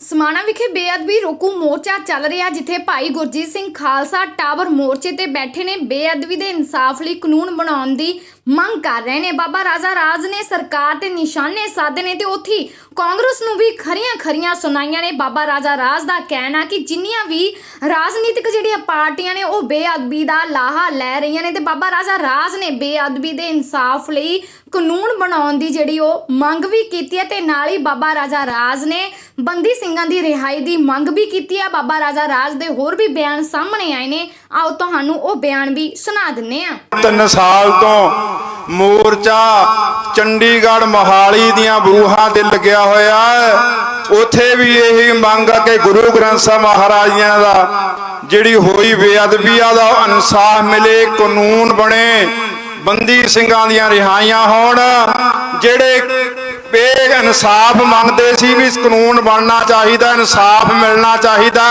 ਸਮਾਣਾ ਵਿਖੇ ਬੇਅਦਬੀ ਰੋਕੂ ਮੋਰਚਾ ਚੱਲ ਰਿਹਾ, ਜਿੱਥੇ ਭਾਈ ਗੁਰਜੀਤ ਸਿੰਘ ਖਾਲਸਾ ਟਾਵਰ ਮੋਰਚੇ ਤੇ ਬੈਠੇ ਨੇ। ਬੇਅਦਬੀ ਦੇ ਇਨਸਾਫ ਲਈ ਕਾਨੂੰਨ ਬਣਾਉਣ ਦੀ ਮੰਗ ਕਰ ਰਹੇ ਨੇ। ਬਾਬਾ ਰਾਜਾ ਰਾਜ ਨੇ ਸਰਕਾਰ ਤੇ ਨਿਸ਼ਾਨੇ ਸਾਧੇ ਨੇ ਤੇ ਉੱਥੀ ਕਾਂਗਰਸ ਨੂੰ ਵੀ ਖਰੀਆਂ ਖਰੀਆਂ ਸੁਣਾਈਆਂ ਨੇ। ਬਾਬਾ ਰਾਜਾ ਰਾਜ ਦਾ ਕਹਿਣਾ ਕਿ ਜਿੰਨੀਆਂ ਵੀ ਰਾਜਨੀਤਿਕ ਜਿਹੜੀਆਂ ਪਾਰਟੀਆਂ ਨੇ, ਉਹ ਬੇਅਦਬੀ ਦਾ ਲਾਹਾ ਲੈ ਰਹੀਆਂ ਨੇ ਤੇ ਬਾਬਾ ਰਾਜਾ ਰਾਜ ਨੇ ਬੇਅਦਬੀ ਦੇ ਇਨਸਾਫ ਲਈ ਕਾਨੂੰਨ ਬਣਾਉਣ ਦੀ ਜਿਹੜੀ ਉਹ ਮੰਗ ਵੀ ਕੀਤੀ ਹੈ ਤੇ ਨਾਲ ਹੀ ਬਾਬਾ ਰਾਜਾ ਰਾਜ ਨੇ ਬੰਦੀ ਸਿੰਘਾਂ ਦੀ ਰਿਹਾਈ ਦੀ ਮੰਗ ਵੀ ਕੀਤੀ ਹੈ। ਬਾਬਾ ਰਾਜਾ ਰਾਜ ਦੇ ਹੋਰ ਵੀ ਬਿਆਨ ਸਾਹਮਣੇ ਆਏ ਨੇ। ਆਓ ਤੁਹਾਨੂੰ ਉਹ ਬਿਆਨ ਵੀ ਸੁਣਾ ਦਿੰਨੇ ਆ ਤਿੰਨ ਸਾਲ ਤੋਂ ਮੋਰਚਾ ਚੰਡੀਗੜ੍ਹ ਮੋਹਾਲੀ ਦੀਆਂ ਬਰੂਹਾਂ ਤੇ ਲੱਗਿਆ ਹੋਇਆ ਹੈ। ਉੱਥੇ ਵੀ ਇਹੀ ਮੰਗ ਆ ਕਿ ਗੁਰੂ ਗ੍ਰੰਥ ਸਾਹਿਬ ਮਹਾਰਾਜਿਆਂ ਦਾ, ਜਿਹੜੀ ਹੋਈ ਬੇਅਦਬੀ ਆ ਦਾ ਇਨਸਾਫ ਮਿਲੇ, ਕਾਨੂੰਨ ਬਣੇ, ਬੰਦੀ ਸਿੰਘਾਂ ਦੀਆਂ ਰਿਹਾਈਆਂ ਹੋਣ, ਜਿਹੜੇ ਬੇ ਇਨਸਾਫ ਮੰਗਦੇ ਸੀ ਵੀ ਕਾਨੂੰਨ ਬਣਨਾ ਚਾਹੀਦਾ, ਇਨਸਾਫ ਮਿਲਣਾ ਚਾਹੀਦਾ।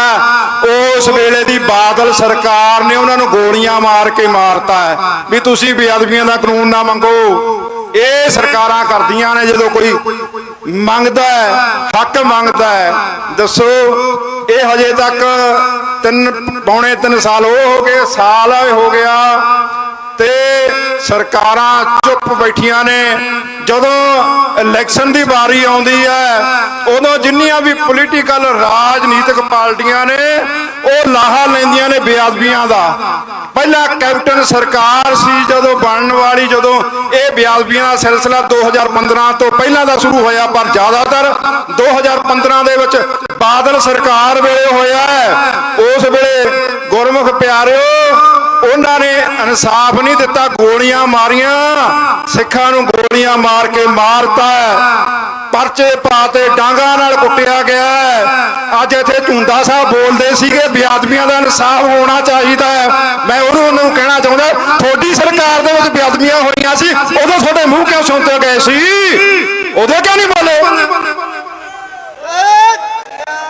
ਉਸ ਵੇਲੇ ਦੀ ਬਾਦਲ ਸਰਕਾਰ ਨੇ ਉਹਨਾਂ ਨੂੰ ਗੋਲੀਆਂ ਮਾਰ ਕੇ ਮਾਰਤਾ ਵੀ ਤੁਸੀਂ ਬੇਅਦਬੀਆਂ ਦਾ ਕਾਨੂੰਨ ਨਾ ਮੰਗੋ। ਇਹ ਸਰਕਾਰਾਂ ਕਰਦੀਆਂ ਨੇ ਜਦੋਂ ਕੋਈ ਮੰਗਦਾ ਹੱਕ ਮੰਗਦਾ ਹੈ। ਦੱਸੋ, ਇਹ ਹਜੇ ਤੱਕ ਤਿੰਨ, ਪੌਣੇ ਤਿੰਨ ਸਾਲ ਉਹ ਹੋ ਗਏ, ਸਾਲ ਹੋ ਗਿਆ ਸਰਕਾਰਾਂ ਚੁੱਪ ਬੈਠੀਆਂ ਨੇ। ਜਦੋਂ ਇਲੈਕਸ਼ਨ ਦੀ ਵਾਰੀ ਆਉਂਦੀ ਹੈ, ਉਦੋਂ ਜਿੰਨੀਆਂ ਵੀ ਪੋਲੀਟੀਕਲ ਰਾਜਨੀਤਿਕ ਪਾਰਟੀਆਂ ਨੇ, ਉਹ ਲਾਹਾ ਲੈਂਦੀਆਂ ਨੇ ਬੇਅਦਬੀਆਂ ਦਾ। ਪਹਿਲਾਂ ਕੈਪਟਨ ਸਰਕਾਰ ਸੀ, ਜਦੋਂ ਬਣਨ ਵਾਲੀ, ਜਦੋਂ ਇਹ ਬੇਅਦਬੀਆਂ ਦਾ ਸਿਲਸਿਲਾ 2015 ਤੋਂ ਪਹਿਲਾਂ ਦਾ ਸ਼ੁਰੂ ਹੋਇਆ, ਪਰ ਜ਼ਿਆਦਾਤਰ 2015 ਦੇ ਵਿੱਚ ਬਾਦਲ ਸਰਕਾਰ ਵੇਲੇ ਹੋਇਆ ਹੈ। ਉਸ ਵੇਲੇ ਗੁਰਮੁਖ ਪਿਆਰਿਓ ਉਹਨਾਂ ਨੇ ਇਨਸਾਫ ਨਹੀਂ ਦਿੱਤਾ, ਗੋਲੀਆਂ ਮਾਰੀਆਂ। ਸਿੱਖਾਂ ਨੂੰ ਗੋਲੀਆਂ ਮਾਰ ਕੇ ਮਾਰਤਾ। ਪਰਚੇ ਪਾਤੇ ਡਾਂਗਾ ਨਾਲ ਕੁੱਟਿਆ ਗਿਆ। ਅੱਜ ਇੱਥੇ ਝੁੰਦਾ ਸਾਹਿਬ ਬੋਲਦੇ ਸੀਗੇ, ਬੇਅਦਬੀਆਂ ਦਾ ਇਨਸਾਫ ਹੋਣਾ ਚਾਹੀਦਾ ਮੈਂ ਉਹਨੂੰ ਉਹਨਾਂ ਨੂੰ ਕਹਿਣਾ ਚਾਹੁੰਦਾ, ਤੁਹਾਡੀ ਸਰਕਾਰ ਦੇ ਵਿੱਚ ਬੇਅਦਬੀਆਂ ਹੋਈਆਂ ਸੀ, ਉਦੋਂ ਤੁਹਾਡੇ ਮੂੰਹ ਕਿਉਂ ਸੁਣਤੇ ਗਏ ਸੀ? ਉਦੋਂ ਕਿਉਂ ਨਹੀਂ ਬੋਲੇ?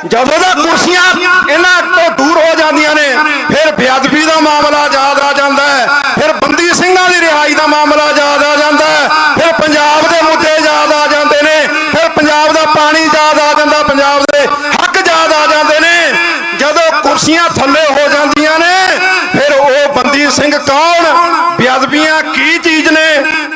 ਜਦੋਂ ਦਾ ਕੁਰਸੀਆਂ ਇਹਨਾਂ ਤੋਂ ਦੂਰ ਹੋ ਜਾਂਦੀਆਂ ਨੇ, ਫਿਰ ਬੇਅਦਬੀ ਦਾ ਮਾਮਲਾ ਯਾਦ ਆ ਜਾਂਦਾ ਹੈ, ਫਿਰ ਬੰਦੀ ਸਿੰਘਾਂ ਦੀ ਰਿਹਾਈ ਦਾ ਮਾਮਲਾ ਯਾਦ ਆ ਜਾਂਦਾ ਹੈ, ਫਿਰ ਪੰਜਾਬ ਦੇ ਮੁੱਦੇ ਯਾਦ ਆ ਜਾਂਦੇ ਨੇ, ਫਿਰ ਪੰਜਾਬ ਦਾ ਪਾਣੀ ਯਾਦ ਆ ਜਾਂਦਾ, ਪੰਜਾਬ ਦੇ ਹੱਕ ਯਾਦ ਆ ਜਾਂਦੇ ਨੇ। ਜਦੋਂ ਕੁਰਸੀਆਂ ਥੱਲੇ ਹੋ ਜਾਂਦੀਆਂ ਨੇ, ਫਿਰ ਉਹ ਬੰਦੀ ਸਿੰਘ ਕੌਣ? ਬੇਅਦਬੀਆਂ ਕੀ ਚੀਜ਼ ਨੇ?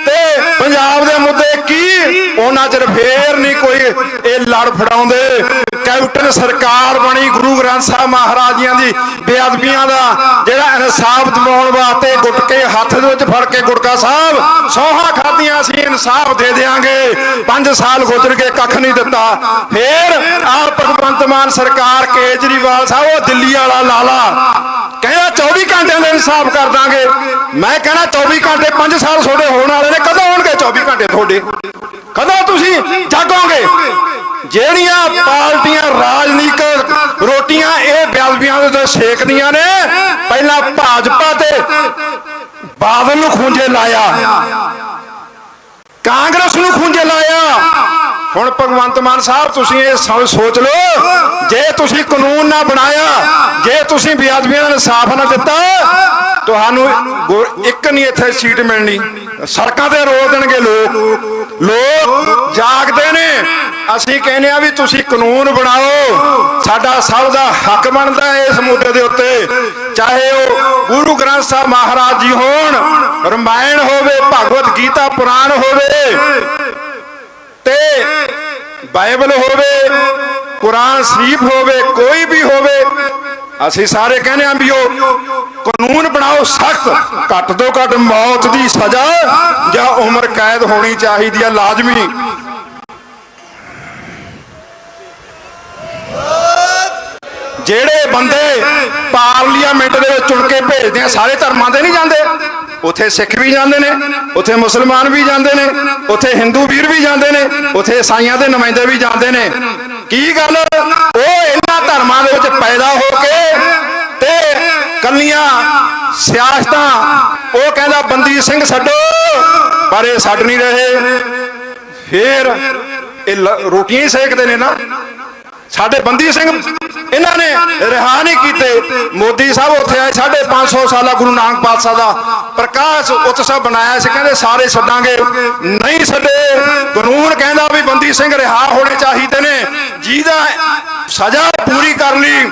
ਤੇ ਪੰਜਾਬ ਦੇ ਮੁੱਦੇ ਕੀ? ਉਹਨਾਂ ਚਿਰ ਫੇਰ ਨਹੀਂ ਕੋਈ ਇਹ ਲੜ ਫੜਾਉਂਦੇ। ਕੈਪਟਨ ਸਰਕਾਰ ਬਣੀ ਗੁਰੂ ਗ੍ਰੰਥ ਸਾਹਿਬ ਮਹਾਰਾਜਿਆਂ ਦੀ ਬੇਅਦਬੀਆਂ ਦਾ, ਜਿਹੜਾ ਇਨਸਾਫ ਦਿਵਾਉਣ ਵਾਸਤੇ ਗੁਟਕੇ ਹੱਥ ਦੇ ਵਿੱਚ ਫੜ ਕੇ ਗੁਟਕਾ ਸਾਹਿਬ ਸੌਹਾਂ ਖਾਧੀਆਂ ਸੀ, ਇਨਸਾਫ ਦੇ ਦੇਾਂਗੇ 5 ਸਾਲ ਗੁਜ਼ਰ ਗਏ, ਕੱਖ ਨਹੀਂ ਦਿੱਤਾ। ਫੇਰ ਆਹ ਭਗਵੰਤ ਮਾਨ ਸਰਕਾਰ ਕੇਜਰੀਵਾਲ ਸਾਹਿਬ, ਉਹ ਦਿੱਲੀ ਵਾਲਾ ਲਾਲਾ ਕਹਿੰਦਾ 24 ਘੰਟਿਆਂ ਦਾ ਇਨਸਾਫ ਕਰ ਦਾਂਗੇ। ਮੈਂ ਕਹਿੰਦਾ 24 ਘੰਟੇ 5 ਸਾਲ ਤੁਹਾਡੇ ਹੋਣ ਵਾਲੇ ਨੇ, ਕਦੋਂ ਹੋਣਗੇ 24 ਘੰਟੇ ਤੁਹਾਡੇ? ਕਦੋਂ ਤੁਸੀਂ ਜਾਗੋਗੇ? ਜਿਹੜੀਆਂ ਪਾਰਟੀਆਂ ਰਾਜਨੀਤਿਕ ਰੋਟੀਆਂ ਇਹ ਬੇਅਦਬੀਆਂ ਦੇ ਸੇਕਦੀਆਂ ਨੇ, ਪਹਿਲਾਂ ਭਾਜਪਾ ਤੇ ਬਾਦਲ ਨੂੰ ਖੂੰਜੇ ਲਾਇਆ, ਕਾਂਗਰਸ ਨੂੰ ਖੂੰਜੇ ਲਾਇਆ ਹੁਣ ਭਗਵੰਤ ਮਾਨ ਸਾਹਿਬ, ਤੁਸੀਂ ਇਹ ਸੋਚ ਲਓ। ਜੇ ਤੁਸੀਂ ਕਾਨੂੰਨ ਨਾ ਬਣਾਇਆ, ਜੇ ਤੁਸੀਂ ਬੇਅਦਬੀਆਂ ਦਾ ਇਨਸਾਫ ਨਾ ਦਿੱਤਾ, ਤੁਹਾਨੂੰ ਇੱਕ ਨਹੀਂ ਇੱਥੇ ਸੀਟ ਮਿਲਣੀ। ਸੜਕਾਂ ਤੇ ਰੋਲ ਦੇਣਗੇ ਲੋਕ। ਲੋਕ ਜਾਗਦੇ ਨੇ। ਅਸੀਂ ਕਹਿੰਦੇ ਆ ਵੀ ਤੁਸੀਂ ਕਾਨੂੰਨ ਬਣਾਓ। ਸਾਡਾ ਸਭ ਦਾ ਹੱਕ ਬਣਦਾ ਹੈ ਇਸ ਮੁੱਦੇ ਦੇ ਉੱਤੇ। ਚਾਹੇ ਉਹ ਗੁਰੂ ਗ੍ਰੰਥ ਸਾਹਿਬ ਮਹਾਰਾਜ ਜੀ ਹੋਣ, ਰਮਾਇਣ ਹੋਵੇ ਭਗਵਤ ਗੀਤਾ, ਪੁਰਾਣ ਹੋਵੇ ਬਾਈਬਲ ਹੋਵੇ, ਕੁਰਾਨ ਸ਼ਰੀਫ ਹੋਵੇ, ਕੋਈ ਵੀ ਹੋਵੇ, ਅਸੀਂ ਸਾਰੇ ਕਹਿੰਦੇ ਆਂ ਵੀ ਉਹ ਕਾਨੂੰਨ ਬਣਾਓ ਸਖਤ, ਘੱਟ ਤੋਂ ਘੱਟ ਮੌਤ ਦੀ ਸਜ਼ਾ ਜਾਂ ਉਮਰ ਕੈਦ ਹੋਣੀ ਚਾਹੀਦੀ ਹੈ ਲਾਜ਼ਮੀ। ਜਿਹੜੇ ਬੰਦੇ ਪਾਰਲੀਮੈਂਟ ਦੇ ਵਿੱਚ ਚੁਣ ਕੇ ਭੇਜਦੇ ਆ, ਸਾਰੇ ਧਰਮਾਂ ਦੇ ਨਹੀਂ ਜਾਂਦੇ। ਉੱਥੇ ਸਿੱਖ ਵੀ ਜਾਂਦੇ ਨੇ, ਉੱਥੇ ਮੁਸਲਮਾਨ ਵੀ ਜਾਂਦੇ ਨੇ, ਉੱਥੇ ਹਿੰਦੂ ਵੀਰ ਵੀ ਜਾਂਦੇ ਨੇ, ਉੱਥੇ ਈਸਾਈਆਂ ਦੇ ਨੁਮਾਇੰਦੇ ਵੀ ਜਾਂਦੇ ਨੇ। ਕੀ ਗੱਲ? ਉਹ ਇਹਨਾਂ ਧਰਮਾਂ ਦੇ ਵਿੱਚ ਪੈਦਾ ਹੋ ਕੇ ਤੇ ਕੱਲੀਆਂ ਸਿਆਸਤਾਂ, ਉਹ ਕਹਿੰਦਾ ਬੰਦੀ ਸਿੰਘ ਛੱਡੋ, ਪਰ ਇਹ ਛੱਡ ਨਹੀਂ ਰਹੇ। ਫੇਰ ਇਹ ਰੋਟੀਆਂ ਹੀ ਸੇਕਦੇ ਨੇ ਨਾ। ਸਾਡੇ ਬੰਦੀ ਸਿੰਘ ਇਹਨਾਂ ਨੇ ਰਿਹਾ ਨਹੀਂ ਕੀਤੇ। ਮੋਦੀ ਸਾਹਿਬ ਉੱਥੇ ਆਏ, ਸਾਢੇ 500 ਸਾਲਾ ਗੁਰੂ ਨਾਨਕ ਪਾਤਸ਼ਾਹ ਦਾ ਪ੍ਰਕਾਸ਼ ਉਤਸਵ ਬਣਾਇਆ ਸੀ। ਕਹਿੰਦੇ ਸਾਰੇ ਛੱਡਾਂਗੇ। ਨਹੀਂ ਛੱਡੇ। ਕਾਨੂੰਨ ਕਹਿੰਦਾ ਵੀ ਬੰਦੀ ਸਿੰਘ ਰਿਹਾ ਹੋਣੇ ਚਾਹੀਦੇ ਨੇ। ਜਿਹਦਾ ਸਜ਼ਾ ਪੂਰੀ ਕਰ ਲਈ,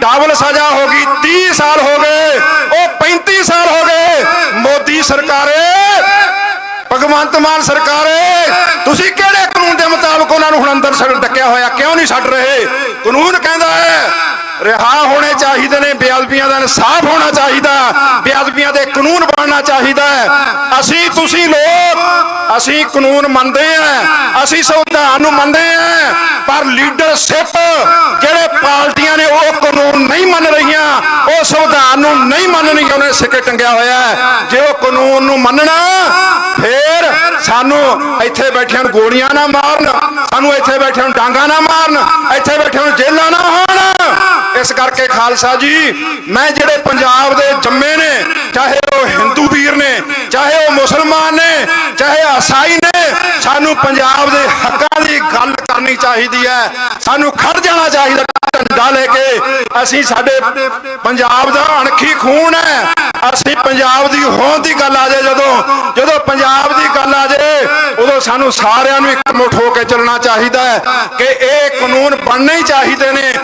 ਡਬਲ ਸਜ਼ਾ ਹੋ ਗਈ 30 ਸਾਲ ਹੋ ਗਏ, ਉਹ 35 ਸਾਲ ਹੋ ਗਏ। ਮੋਦੀ ਸਰਕਾਰੇ, ਭਗਵੰਤ ਮਾਨ ਸਰਕਾਰੇ, ਤੁਸੀਂ ਕਿਹੜੇ ਕਾਨੂੰਨ ਦੇ ਮੁਤਾਬਕ ਉਹਨਾਂ ਨੂੰ ਹੁਣ ਅੰਦਰ ਛੱਡ ਡੱਕਿਆ ਹੋਇਆ, ਕਿਉਂ ਨਹੀਂ ਛੱਡ ਰਹੇ? ਕਾਨੂੰਨ ਕਹਿੰਦਾ ਹੈ, ਰਿਹਾ ਹੋਣੇ ਚਾਹੀਦੇ ਨੇ ਬੇਅਦਬੀਆਂ ਦਾ ਇਨਸਾਫ ਹੋਣਾ ਚਾਹੀਦਾ ਬੇਅਦਬੀਆਂ ਦੇ ਕਾਨੂੰਨ ਬਣਨਾ ਚਾਹੀਦਾ ਹੈ। ਅਸੀਂ ਤੁਸੀਂ ਲੋਕ, ਅਸੀਂ ਕਾਨੂੰਨ ਮੰਨਦੇ ਆ ਅਸੀਂ ਸੰਵਿਧਾਨ ਨੂੰ ਮੰਨਦੇ ਆ ਪਰ ਲੀਡਰਸ਼ਿਪ ਜਿਹੜੇ ਪਾਰਟੀਆਂ ਨੇ ਉਹ ਕਾਨੂੰਨ ਨਹੀਂ ਮੰਨ ਰਹੀਆਂ, ਉਹ ਸੰਵਿਧਾਨ ਨੂੰ ਨਹੀਂ ਮੰਨਣੀਆਂ ਉਹਨੇ ਸਿੱਕੇ ਟੰਗਿਆ ਹੋਇਆ ਜੇ ਉਹ ਕਾਨੂੰਨ ਨੂੰ ਮੰਨਣਾ, ਫੇਰ ਸਾਨੂੰ ਇੱਥੇ ਬੈਠਿਆਂ ਨੂੰ ਗੋਲੀਆਂ ਨਾ ਮਾਰਨ ਸਾਨੂੰ ਇੱਥੇ ਬੈਠੇ ਨੂੰ ਡਾਂਗਾ ਨਾ ਮਾਰਨ, ਇੱਥੇ ਬੈਠਿਆਂ ਨੂੰ ਜੇਲਾਂ ਨਾ ਹੋਣ। ਇਸ ਕਰਕੇ ਖਾਲਸਾ ਜੀ, ਮੈਂ ਜਿਹੜੇ ਪੰਜਾਬ ਦੇ ਜੰਮੇ ਨੇ, ਚਾਹੇ ਉਹ ਹਿੰਦੂ ਵੀਰ ਨੇ, ਚਾਹੇ ਉਹ ਮੁਸਲਮਾਨ ਨੇ, ਚਾਹੇ ਈਸਾਈ ਨੇ, ਸਾਨੂੰ ਪੰਜਾਬ ਦੇ ਹੱਕਾਂ ਦੀ ਗੱਲ ਕਰਨੀ ਚਾਹੀਦੀ ਹੈ। ਸਾਨੂੰ ਖੜ ਜਾਣਾ ਚਾਹੀਦਾ ਝੰਡਾ ਲੈ ਕੇ। ਅਸੀਂ ਸਾਡੇ ਪੰਜਾਬ ਦਾ ਅਣਖੀ ਖੂਨ ਹੈ। ਅਸੀਂ ਪੰਜਾਬ ਦੀ ਹੋਂਦ ਦੀ ਗੱਲ ਆ ਜਾਏ, ਜਦੋਂ ਜਦੋਂ ਪੰਜਾਬ ਦੀ ਗੱਲ ਆ ਜਾਏ, ਉਦੋਂ ਸਾਨੂੰ ਸਾਰਿਆਂ ਨੂੰ ਇੱਕ ਮੁੱਠ ਹੋ ਕੇ ਚੱਲਣਾ ਚਾਹੀਦਾ ਹੈ ਕਿ ਇਹ ਕਾਨੂੰਨ ਬਣਨੇ ਹੀ ਚਾਹੀਦੇ ਨੇ।